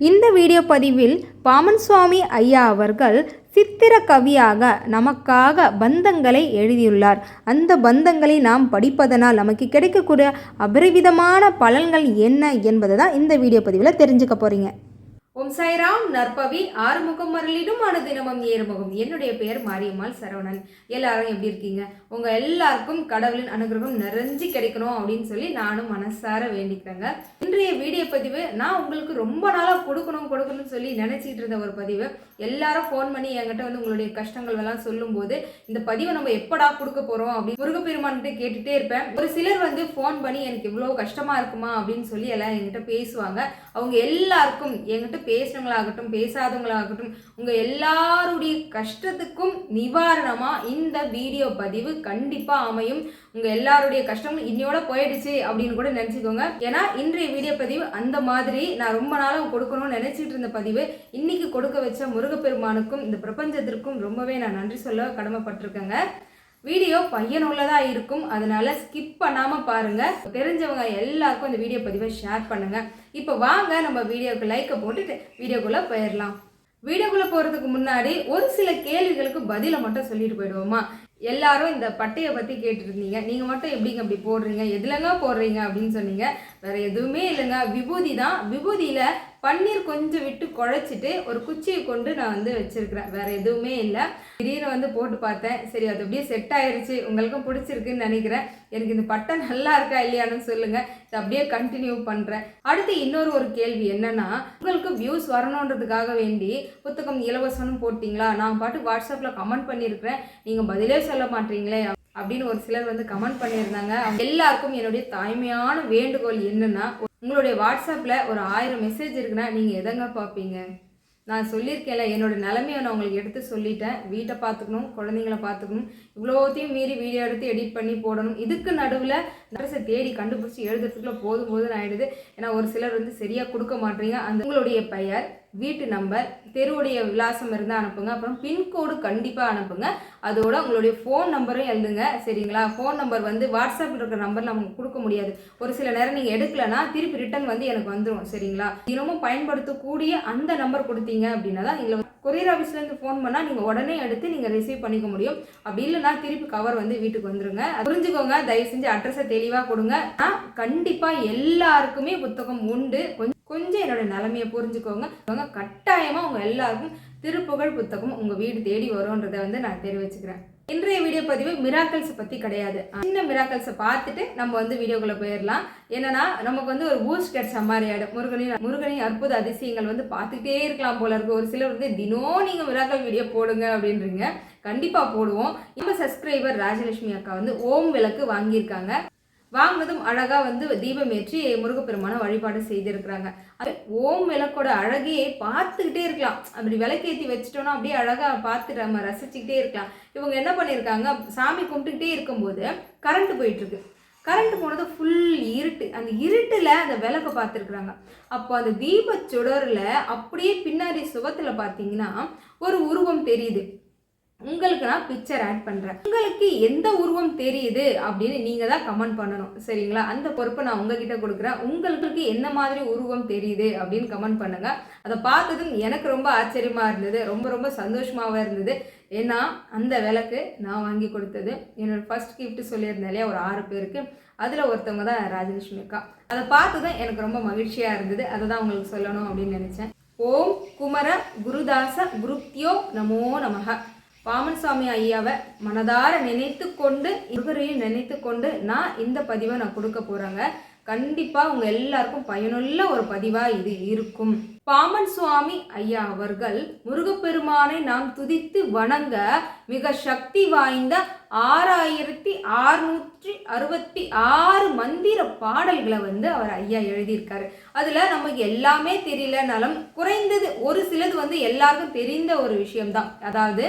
இந்த வீடியோ பதிவில் பாமன் சுவாமி ஐயா அவர்கள் சித்திர கவியாக நமக்காக பந்தங்களை எழுதியுள்ளார். அந்த பந்தங்களை நாம் படிப்பதனால் நமக்கு கிடைக்கக்கூடிய அபரிவிதமான பலன்கள் என்ன என்பதை தான் இந்த வீடியோ பதிவில் தெரிஞ்சுக்க போகிறீங்க ஓம் சாய்ராம் நற்பவி ஆறுமுகம் மரலிடும் அனுதினமும் ஏறுமுகம். என்னுடைய பெயர் மாரியம்மாள் சரவணன். எல்லாரும் எப்படி இருக்கீங்க? உங்கள் எல்லாருக்கும் கடவுளின் அனுகிரகம் நிறைஞ்சு கிடைக்கணும் அப்படின்னு சொல்லி நானும் மனசார வேண்டிக்கிறேங்க. இன்றைய வீடியோ பதிவு நான் உங்களுக்கு ரொம்ப நாளாக கொடுக்கணும் கொடுக்கணும்னு சொல்லி நினச்சிட்டு இருந்த ஒரு பதிவு. எல்லாரும் ஃபோன் பண்ணி என்கிட்ட வந்து உங்களுடைய கஷ்டங்கள் எல்லாம் சொல்லும்போது இந்த பதிவை நம்ம எப்படா கொடுக்க போகிறோம் அப்படின்னு முருகப்பெருமான்கிட்ட கேட்டுகிட்டே இருப்பேன். ஒரு சிலர் வந்து ஃபோன் பண்ணி எனக்கு இவ்வளோ கஷ்டமாக இருக்குமா? அப்படின்னு சொல்லி எல்லாம் என்கிட்ட பேசுவாங்க. அவங்க எல்லாருக்கும் என்கிட்ட பேசுனவங்களாகட்டும் பேசாதவங்களாகட்டும் உங்கள் எல்லாருடைய கஷ்டத்துக்கும் நிவாரணமாக இந்த வீடியோ பதிவு கண்டிப்பாக அமையும். உங்க எல்லாருடைய கஷ்டமும் இன்னையோட போயிடுச்சு அப்படின்னு கூட நினைச்சுக்கோங்க. ஏன்னா இன்றைய வீடியோ பதிவு அந்த மாதிரி நான் ரொம்ப நாளாக கொடுக்கணும்னு நினைச்சிட்டு இருந்த பதிவு இன்னைக்கு கொடுக்க வச்ச முருகப்பெருமானுக்கும் இந்த பிரபஞ்சத்திற்கும் ரொம்பவே நான் நன்றி சொல்ல கடமைப்பட்டிருக்கேங்க. வீடியோ பையனுள்ளதாக இருக்கும். அதனால ஸ்கிப் பண்ணாமல் பாருங்கள் தெரிஞ்சவங்க எல்லாருக்கும் இந்த வீடியோ பதிவை ஷேர் பண்ணுங்கள் இப்போ வாங்க நம்ம வீடியோக்கு லைக்கை போட்டுட்டு வீடியோக்குள்ளே போயிடலாம். வீடியோக்குள்ளே போகிறதுக்கு முன்னாடி ஒரு சில கேள்விகளுக்கு பதிலை மட்டும் சொல்லிட்டு போயிடுவோமா? எல்லாரும் இந்த பட்டையை பற்றி கேட்டுருந்தீங்க. நீங்கள் மட்டும் எப்படிங்க அப்படி போடுறீங்க? எதுலங்க போடுறீங்க அப்படின்னு சொன்னீங்க. வேற எதுவுமே இல்லைங்க. விபூதி தான். விபூதியில் பன்னீர் கொஞ்சம் விட்டு குழைச்சிட்டு ஒரு குச்சியை கொண்டு நான் வந்து வச்சுருக்கிறேன். வேற எதுவுமே இல்லை. திடீர்னு வந்து போட்டு பார்த்தேன். சரி அது அப்படியே செட் ஆயிடுச்சு உங்களுக்கும் பிடிச்சிருக்குன்னு நினைக்கிறேன். எனக்கு இந்த பட்டை நல்லா இருக்கா இல்லையான்னு சொல்லுங்கள் இதை அப்படியே கண்டினியூ பண்ணுறேன் அடுத்து இன்னொரு ஒரு கேள்வி என்னென்னா உங்களுக்கு வியூஸ் வரணுன்றதுக்காக வேண்டி புத்தகம் இலவசம்னு போட்டிங்களா? நான் பாட்டு வாட்ஸ்அப்பில் கமெண்ட் பண்ணியிருக்கிறேன். நீங்கள் பதிலே சொல்ல மாட்டீங்களே. அப்படின்னு ஒரு சிலர் வந்து கமெண்ட் பண்ணியிருந்தாங்க. எல்லாருக்கும் என்னுடைய தாய்மையான வேண்டுகோள் என்னன்னா உங்களுடைய வாட்ஸ்அப்பில் ஒரு ஆயிரம் மெசேஜ் இருக்குன்னா நீங்கள் எதங்க பார்ப்பீங்க? நான் சொல்லியிருக்கேன்ல என்னோட நிலைமையை நான் உங்களுக்கு எடுத்து சொல்லிட்டேன். வீட்டை பார்த்துக்கணும் குழந்தைங்கள பார்த்துக்கணும். இவ்வளோத்தையும் மீறி வீடியோ எடுத்து எடிட் பண்ணி போடணும். இதுக்கு நடுவில் அட்ரஸை தேடி கண்டுபிடிச்சி எழுதுறதுக்குள்ளே போதும் போதும் ஆகிடுது ஏன்னா ஒரு சிலர் வந்து சரியாக கொடுக்க மாட்டீங்க அந்த உங்களுடைய பெயர் வீட்டு நம்பர் தெருவுடைய விலாசம் இருந்தால் அனுப்புங்க. அப்புறம் பின்கோடு கண்டிப்பாக அனுப்புங்க. அதோட உங்களுடைய ஃபோன் நம்பரும் எழுதுங்க. சரிங்களா? ஃபோன் நம்பர் வந்து வாட்ஸ்அப்பில் இருக்கிற நம்பர் நமக்கு கொடுக்க முடியாது. ஒரு சில நேரம் நீங்கள் எடுக்கலைன்னா திருப்பி ரிட்டன் வந்து எனக்கு வந்துடும் சரிங்களா? தினமும் பயன்படுத்தக்கூடிய அந்த நம்பர் கொடுத்தீங்க அப்படின்னா தான் இல்லை கொரியர் ஆஃபீஸ்லேருந்து ஃபோன் பண்ணால் நீங்கள் உடனே எடுத்து நீங்கள் ரிசீவ் பண்ணிக்க முடியும். அப்படி இல்லைனா திருப்பி கவர் வந்து வீட்டுக்கு வந்துருங்க. புரிஞ்சுக்கோங்க. தயவு செஞ்சு அட்ரஸை தெளிவாக கொடுங்க. கண்டிப்பாக எல்லாருக்குமே புத்தகம் உண்டு. கொஞ்சம் கொஞ்சம் என்னோட நிலமையை புரிஞ்சுக்கோங்க. அவங்க கட்டாயமாக உங்கள் எல்லாருக்கும் திருப்புகழ் புத்தகம் உங்கள் வீடு தேடி வரும்ன்றதை வந்து நான் தெரிவிச்சுக்கிறேன். இன்றைய வீடியோ பதிவு மிராக்கல்ஸை பற்றி கிடையாது. சின்ன மிராக்கல்ஸை பார்த்துட்டு நம்ம வந்து வீடியோக்குள்ளே போயிடலாம். என்னன்னா நமக்கு வந்து ஒரு பூஸ்ட் கிடைச்ச மாதிரி ஆகிடும் முருகனின் முருகனின் அற்புத அதிசயங்கள் வந்து பார்த்துக்கிட்டே இருக்கலாம் போல இருக்கு. ஒரு சிலர் வந்து தினம் நீங்கள் மிராக்கல் வீடியோ போடுங்க அப்படின்றீங்க. கண்டிப்பாக போடுவோம். நம்ம சப்ஸ்கிரைபர் ராஜலட்சுமி அக்கா வந்து ஓம் விளக்கு வாங்கியிருக்காங்க. வாங்கினதும் அழகாக வந்து தீபம் ஏற்றி முருகப்பெருமான வழிபாடு செய்திருக்கிறாங்க. அது ஓம் விளக்கோட அழகையே பார்த்துக்கிட்டே இருக்கலாம். அப்படி விளக்கேற்றி வச்சுட்டோம்னா அப்படியே அழகாக பார்த்துட்டு நம்ம ரசிச்சுக்கிட்டே இருக்கலாம். இவங்க என்ன பண்ணியிருக்காங்க? சாமி கும்பிட்டுக்கிட்டே இருக்கும்போது கரண்ட் போயிட்டுருக்கு. கரண்ட் போனது ஃபுல் இருட்டு. அந்த இருட்டில் அந்த விளக்கை பார்த்துருக்குறாங்க. அப்போ அந்த தீப சுடரில் அப்படியே பின்னாடி சுகத்தில் பார்த்தீங்கன்னா ஒரு உருவம் தெரியுது. உங்களுக்கு நான் பிக்சர் ஆட் பண்ணுறேன் உங்களுக்கு எந்த உருவம் தெரியுது அப்படின்னு நீங்கள் தான் கமெண்ட் பண்ணணும். சரிங்களா? அந்த பொறுப்பை நான் உங்ககிட்ட கொடுக்குறேன். உங்களுக்கு என்ன மாதிரி உருவம் தெரியுது அப்படின்னு கமெண்ட் பண்ணுங்கள் அதை பார்த்ததும் எனக்கு ரொம்ப ஆச்சரியமாக இருந்தது. ரொம்ப ரொம்ப சந்தோஷமாகவும் இருந்தது. ஏன்னா அந்த விளக்கு நான் வாங்கி கொடுத்தது. என்னோடய ஃபர்ஸ்ட் கிஃப்ட் சொல்லியிருந்தேன் இல்லையா? ஒரு ஆறு பேருக்கு. அதில் ஒருத்தவங்க தான் ராஜலட்சுமி அக்கா. அதை பார்த்ததும் எனக்கு ரொம்ப மகிழ்ச்சியாக இருந்தது. அதை தான் உங்களுக்கு சொல்லணும் அப்படின்னு நினச்சேன். ஓம் குமர குருதாச குருப்தியோ நமோ நமக பாமன் சாமி ஐயாவை மனதார நினைத்து கொண்டு இவரையும் நினைத்து கொண்டு நான் இந்த பதிவை நான் கொடுக்க போகிறேங்க கண்டிப்பாக உங்கள் எல்லாருக்கும் பயனுள்ள ஒரு பதிவாக இது இருக்கும். பாமன் சுவாமி ஐயா அவர்கள் முருகப்பெருமானை நாம் துதித்து வணங்க மிக சக்தி வாய்ந்த ஆறாயிரத்தி ஆறுநூற்றி அறுபத்தி ஆறு மந்திர பாடல்களை வந்து அவர் ஐயா எழுதியிருக்காரு. அதில் நமக்கு எல்லாமே தெரியலனாலும் குறைந்தது ஒரு சிலது வந்து எல்லாருக்கும் தெரிந்த ஒரு விஷயம்தான். அதாவது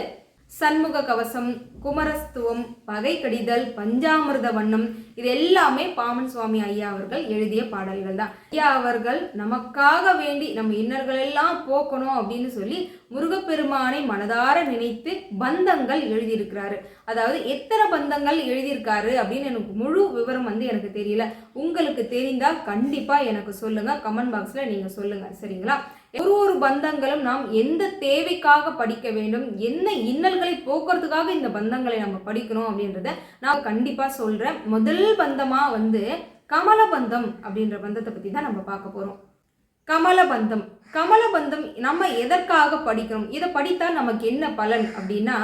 சண்முக கவசம் குமரஸ்துவம் பகை கடிதல் பஞ்சாமிர்த வண்ணம் இது எல்லாமே பாமன் சுவாமி ஐயா அவர்கள் எழுதிய பாடல்கள் தான். ஐயா அவர்கள் நமக்காக வேண்டி நம்ம இன்னல்கள் எல்லாம் போக்கணும் அப்படின்னு சொல்லி முருகப்பெருமானை மனதார நினைத்து பந்தங்கள் எழுதியிருக்கிறாரு. அதாவது எத்தனை பந்தங்கள் எழுதியிருக்காரு அப்படின்னு எனக்கு முழு விவரம் வந்து எனக்கு தெரியல. உங்களுக்கு தெரிந்தால் கண்டிப்பாக எனக்கு சொல்லுங்கள் கமெண்ட் பாக்ஸில் நீங்கள் சொல்லுங்கள் சரிங்களா? ஒரு ஒரு பந்தங்களும் நாம் எந்த தேவைக்காக படிக்க வேண்டும் என்ன இன்னல்களை போக்குறதுக்காக இந்த பந்தங்களை நம்ம படிக்கணும் அப்படின்றத நான் கண்டிப்பாக சொல்கிறேன் முதல் பந்தமாக வந்து கமலபந்தம் அப்படின்ற பந்தத்தை பற்றி தான் நம்ம பார்க்க போகிறோம் கமலபந்தம். கமலபந்தம் நம்ம எதற்காக படிக்கிறோம்? இதை படித்தால் நமக்கு என்ன பலன் அப்படின்னா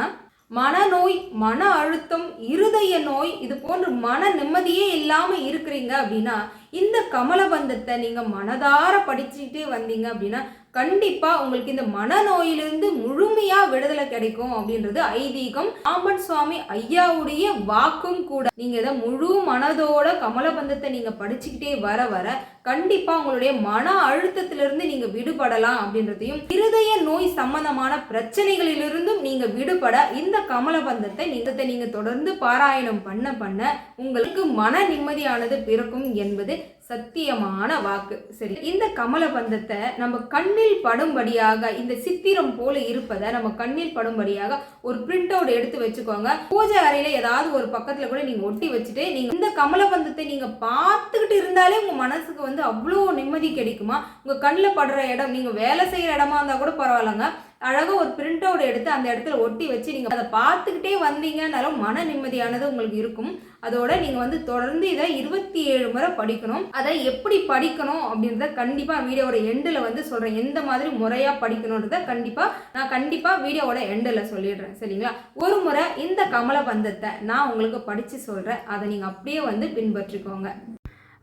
மனநோய் மன அழுத்தம் இருதய நோய் இது போன்ற மன நிம்மதியே இல்லாமல் இருக்கிறீங்க அப்படின்னா இந்த கமலபந்தத்தை நீங்கள் மனதார படிச்சுக்கிட்டே வந்தீங்க அப்படின்னா கண்டிப்பாக உங்களுக்கு இந்த மனநோயிலிருந்து முழுமையாக விடுதலை கிடைக்கும் அப்படின்றது ஐதீகம். ராமன் சுவாமி ஐயாவுடைய வாக்கும் கூட. நீங்கள் இதை முழு மனதோட கமலபந்தத்தை நீங்கள் படிச்சுக்கிட்டே வர வர கண்டிப்பாக உங்களுடைய மன அழுத்தத்திலிருந்து நீங்கள் விடுபடலாம் அப்படின்றதையும் இருதய நோய் சம்பந்தமான பிரச்சனைகளிலிருந்தும் நீங்கள் விடுபட இந்த கமலபந்தத்தை நீங்க நீங்கள் தொடர்ந்து பாராயணம் பண்ண பண்ண உங்களுக்கு மன நிம்மதியானது பிறக்கும் என்பது சத்தியமான வாக்கு. சரி இந்த கமலபந்தத்தை நம்ம கண்ணில் படும்படியாக இந்த சித்திரம் போல இருப்பதை நம்ம கண்ணில் படும்படியாக ஒரு பிரிண்ட் அவுட் எடுத்து வச்சுக்கோங்க. பூஜை அறையில ஏதாவது ஒரு பக்கத்துல கூட நீங்க ஒட்டி வச்சுட்டு நீங்க இந்த கமலபந்தத்தை நீங்க பார்த்துக்கிட்டு இருந்தாலே உங்க மனசுக்கு வந்து அவ்வளோ நிம்மதி கிடைக்குமா? உங்க கண்ணில் படுற இடம் நீங்க வேலை செய்யற இடமா இருந்தா கூட பரவாயில்லங்க. அழகாக ஒரு பிரிண்ட் அவுட் எடுத்து அந்த இடத்துல ஒட்டி வச்சு நீங்கள் அதை பார்த்துக்கிட்டே வந்தீங்கன்னாலும் மன நிம்மதியானது உங்களுக்கு இருக்கும். அதோட நீங்கள் வந்து தொடர்ந்து இதை இருபத்தி ஏழு முறை படிக்கணும். அதை எப்படி படிக்கணும் அப்படின்றத கண்டிப்பாக வீடியோட எண்டில் வந்து சொல்கிறேன் எந்த மாதிரி முறையாக படிக்கணுன்றத கண்டிப்பாக நான் கண்டிப்பாக வீடியோவோட எண்டில் சொல்லிடுறேன். சரிங்களா? ஒரு முறை இந்த கமலபந்தத்தை நான் உங்களுக்கு படித்து சொல்கிறேன் அதை நீங்கள் அப்படியே வந்து பின்பற்றிக்கோங்க.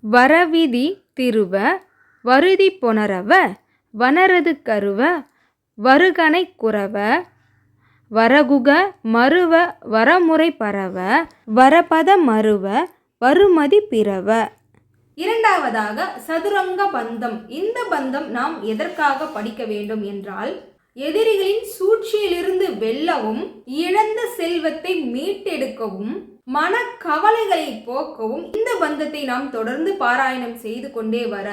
வரவிதி திருவ வருதி புனரவ வனரது கருவ வருகனை குறவ வரகுக மருவ வரமுறை பரவ வரபத மருவ வருமதி பிறவ. இரண்டாவதாக சதுரங்க பந்தம். இந்த பந்தம் நாம் எதற்காக படிக்க வேண்டும் என்றால் எதிரிகளின் சூழ்ச்சியிலிருந்து வெல்லவும் இழந்த செல்வத்தை மீட்டெடுக்கவும் மன கவலைகளை போக்கவும் இந்த பந்தத்தை நாம் தொடர்ந்து பாராயணம் செய்து கொண்டே வர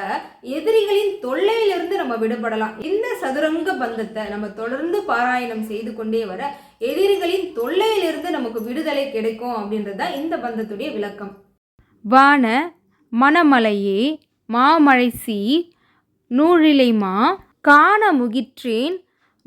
எதிரிகளின் தொல்லையிலிருந்து நம்ம விடுபடலாம். இந்த சதுரங்க பந்தத்தை நம்ம தொடர்ந்து பாராயணம் செய்து கொண்டே வர எதிரிகளின் தொல்லையிலிருந்து நமக்கு விடுதலை கிடைக்கும் அப்படின்றது தான் இந்த பந்தத்துடைய விளக்கம். வான மணமலையே மாமழைசி நூழிலைமா காண முகிற்றேன்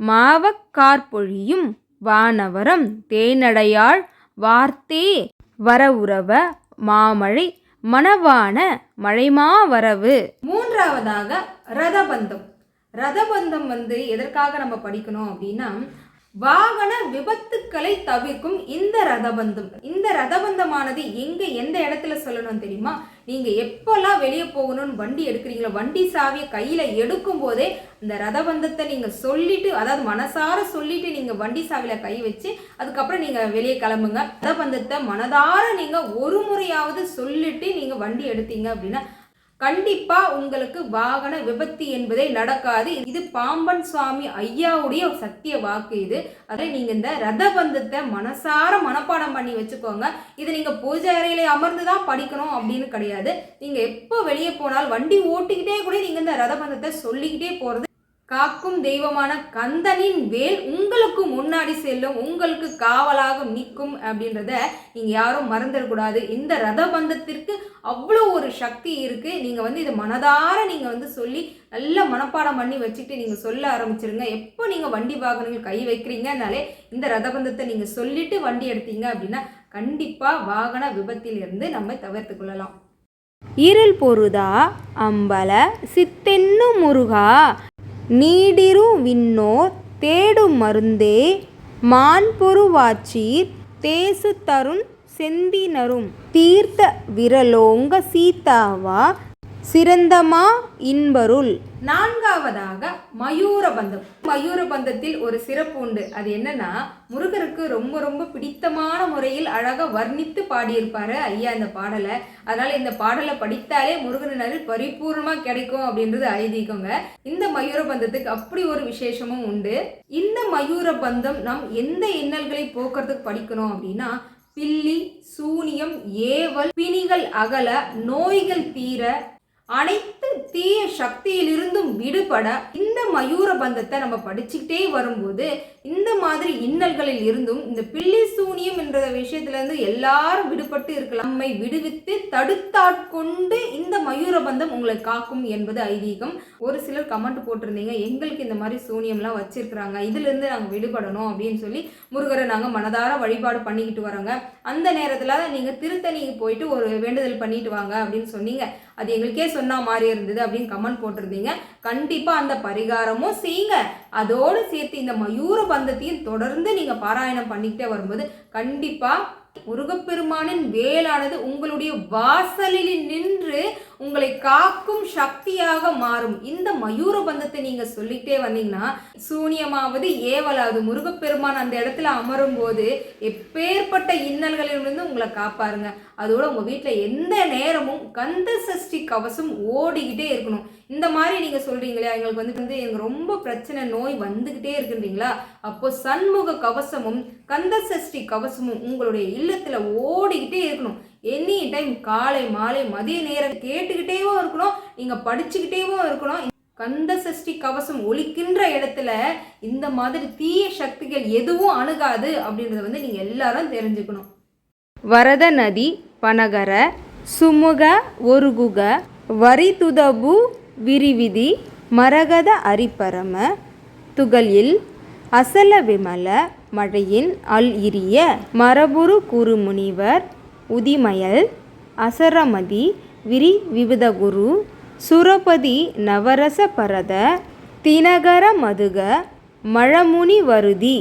மாவக்கார்பொழியும் வானவரம் தேனடையாள் வார்த்தே வரவுறவ மாமழை மணவான மழைமா வரவு. மூன்றாவதாக ரதபந்தம். ரதபந்தம் வந்து எதற்காக நம்ம படிக்கணும் அப்படின்னா வாகன விபத்துக்களை தவிர்க்கும் இந்த ரதபந்தம். இந்த ரதபந்தமானது எங்க எந்த இடத்துல சொல்லணும் தெரியுமா? நீங்கள் எப்போல்லாம் வெளியே போகணும்னு வண்டி எடுக்கிறீங்களோ வண்டி சாவியை கையில் எடுக்கும் போதே இந்த ரதபந்தத்தை நீங்கள் சொல்லிட்டு அதாவது மனசார சொல்லிட்டு நீங்கள் வண்டி சாவியில் கை வச்சு அதுக்கப்புறம் நீங்கள் வெளியே கிளம்புங்க. ரதபந்தத்தை மனதார நீங்கள் ஒரு முறையாவது சொல்லிட்டு நீங்கள் வண்டி எடுத்தீங்க அப்படின்னா கண்டிப்பா உங்களுக்கு வாகன விபத்து என்பதே நடக்காது. இது பாம்பன் சுவாமி ஐயாவுடைய சத்திய வாக்கு இது. அதை நீங்க இந்த ரதபந்தத்தை மனசார மனப்பாடம் பண்ணி வச்சுக்கோங்க. இது நீங்க பூஜை அறையில அமர்ந்து தான் படிக்கணும் அப்படின்னு கிடையாது. நீங்க எப்போ வெளியே போனால் வண்டி ஓட்டிக்கிட்டே கூட நீங்க இந்த ரதபந்தத்தை சொல்லிக்கிட்டே போறது காக்கும் தெய்வமான கந்தனின் வேல் உங்களுக்கு முன்னாடி செல்லும் உங்களுக்கு காவலாக நிற்கும் அப்படின்றத நீங்கள் யாரும் மறந்துடக்கூடாது இந்த ரதபந்தத்திற்கு அவ்வளோ ஒரு சக்தி இருக்குது நீங்கள் வந்து இதை மனதார நீங்கள் வந்து சொல்லி நல்ல மனப்பாடம் பண்ணி வச்சுட்டு நீங்கள் சொல்ல ஆரம்பிச்சிருங்க. எப்போ நீங்கள் வண்டி வாகனங்கள் கை வைக்கிறீங்கனாலே இந்த ரத பந்தத்தை நீங்கள் சொல்லிட்டு வண்டி எடுத்தீங்க அப்படின்னா கண்டிப்பாக வாகன விபத்திலிருந்து நம்ம தவிர்த்து கொள்ளலாம். இருள் பொருதா அம்பல சித்தென்னு முருகா. நீடிரு விண்ணோர் தேடு மருந்தே மான்பொருவாச்சீர் தேசு தருண் செந்தினரும் தீர்த்த விரலோங்க சீதாவா சிறந்தமா இன்பருள். நான்காவதாக மயூரபந்தம் மயூரபந்தத்தில் ஒரு சிறப்பு உண்டு. அது என்னன்னா முருகருக்கு ரொம்ப ரொம்ப பிடித்தமான முறையில் அழகாக வர்ணித்து பாடியிருப்பாரு ஐயா இந்த பாடலை. அதனால இந்த பாடலை படித்தாலே முருகன் பரிபூர்ணமாக பரிபூர்ணமா கிடைக்கும் அப்படின்றது ஐதீகங்க. இந்த மயூரபந்தத்துக்கு அப்படி ஒரு விசேஷமும் உண்டு. இந்த மயூரபந்தம் நாம் எந்த இன்னல்களை போக்குறதுக்கு படிக்கணும் அப்படின்னா பில்லி சூனியம் ஏவல் பிணிகள் அகல நோய்கள் தீர அனைத்து தீய சக்தியிலிருந்தும் விடுபட இந்த மயூர பந்தத்தை நம்ம படிச்சுக்கிட்டே வரும்போது இந்த மாதிரி இன்னல்களில் இருந்தும் இந்த பில்லி சூனியம் என்ற விஷயத்திலிருந்து எல்லாரும் விடுபட்டு இருக்கலாம். நம்மை விடுவித்து தடுத்தாட்கொண்டு இந்த மயூர பந்தம் உங்களை காக்கும் என்பது ஐதீகம். ஒரு சிலர் கமெண்ட் போட்டிருந்தீங்க எங்களுக்கு இந்த மாதிரி சூனியம்லாம் வச்சிருக்கிறாங்க இதுலேருந்து நாங்கள் விடுபடணும் அப்படின்னு சொல்லி முருகரை நாங்கள் மனதார வழிபாடு பண்ணிக்கிட்டு வரோங்க. அந்த நேரத்தில் நீங்கள் திருத்தணிக்கு போயிட்டு ஒரு வேண்டுதல் பண்ணிட்டு வாங்க அப்படின்னு சொன்னீங்க. அது எங்களுக்கே சொன்ன மாதிரி இருந்தது அப்படின்னு கமெண்ட் போட்டிருந்தீங்க. கண்டிப்பாக அந்த பரிகாரமும் செய்யுங்க. அதோடு சேர்த்து இந்த மயூர பந்தத்தையும் தொடர்ந்து நீங்கள் பாராயணம் பண்ணிக்கிட்டே வரும்போது கண்டிப்பாக முருகப்பெருமானின் வேலானது உங்களுடைய வாசலில் நின்று உங்களை காக்கும் சக்தியாக மாறும். இந்த மயூர பந்தத்தை நீங்க சொல்லிட்டே வந்தீங்கன்னா சூனியமாவது ஏவலாவது முருகப்பெருமான் அந்த இடத்துல அமரும் போது எப்பேற்பட்ட இன்னல்களிலிருந்து உங்களை காப்பாருங்க. அதோட உங்க வீட்டில் எந்த நேரமும் கந்த சஷ்டி கவசம் ஓடிக்கிட்டே இருக்கணும். இந்த மாதிரி நீங்க சொல்றீங்களே எங்களுக்கு வந்து வந்து எனக்கு ரொம்ப பிரச்சனை நோய் வந்துகிட்டே இருக்குன்றீங்களா? அப்போ சண்முக கவசமும் கந்த சஷ்டி கவசமும் உங்களுடைய வெள்ளத்தில் ஓடிக்கிட்டே இருக்கணும். எனி டைம் காலை மாலை மதிய நேரம் கேட்டுக்கிட்டேவும் இருக்கணும். நீங்கள் படிச்சுக்கிட்டேவும் இருக்கணும். கந்த சஷ்டி கவசம் ஒழிக்கின்ற இடத்துல இந்த மாதிரி தீய சக்திகள் எதுவும் அணுகாது அப்படின்றத வந்து நீங்கள் எல்லாரும் தெரிஞ்சுக்கணும். வரத நதி பனகர சுமுக ஒருகுக வரிதுதபு விரிவிதி மரகத அரிப்பரம துகளில் அசல விமல மழையின் அல் இரிய மரபுரு குருமுனிவர் உதிமயல் அசரமதி விரி விபுதகுரு சுரபதி நவரச பரத தினகர மதுக மழமுனி வருதி.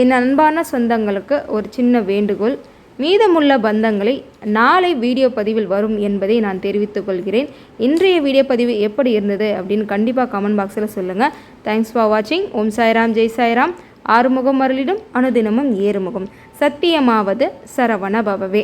என் அன்பான சொந்தங்களுக்கு ஒரு சின்ன வேண்டுகோள். மீதமுள்ள பந்தங்களை நாளை வீடியோ பதிவில் வரும் என்பதை நான் தெரிவித்துக் கொள்கிறேன். இன்றைய வீடியோ பதிவு எப்படி இருந்தது அப்படின்னு கண்டிப்பாக கமெண்ட் பாக்ஸில் சொல்லுங்கள் தேங்க்ஸ் ஃபார் வாட்சிங் ஓம் சாய்ராம். ஜெய் சாய்ராம். ஆறுமுகம் அருளிடும் அனுதினமும் ஏறுமுகம். சத்தியமாவது சரவண பவவே.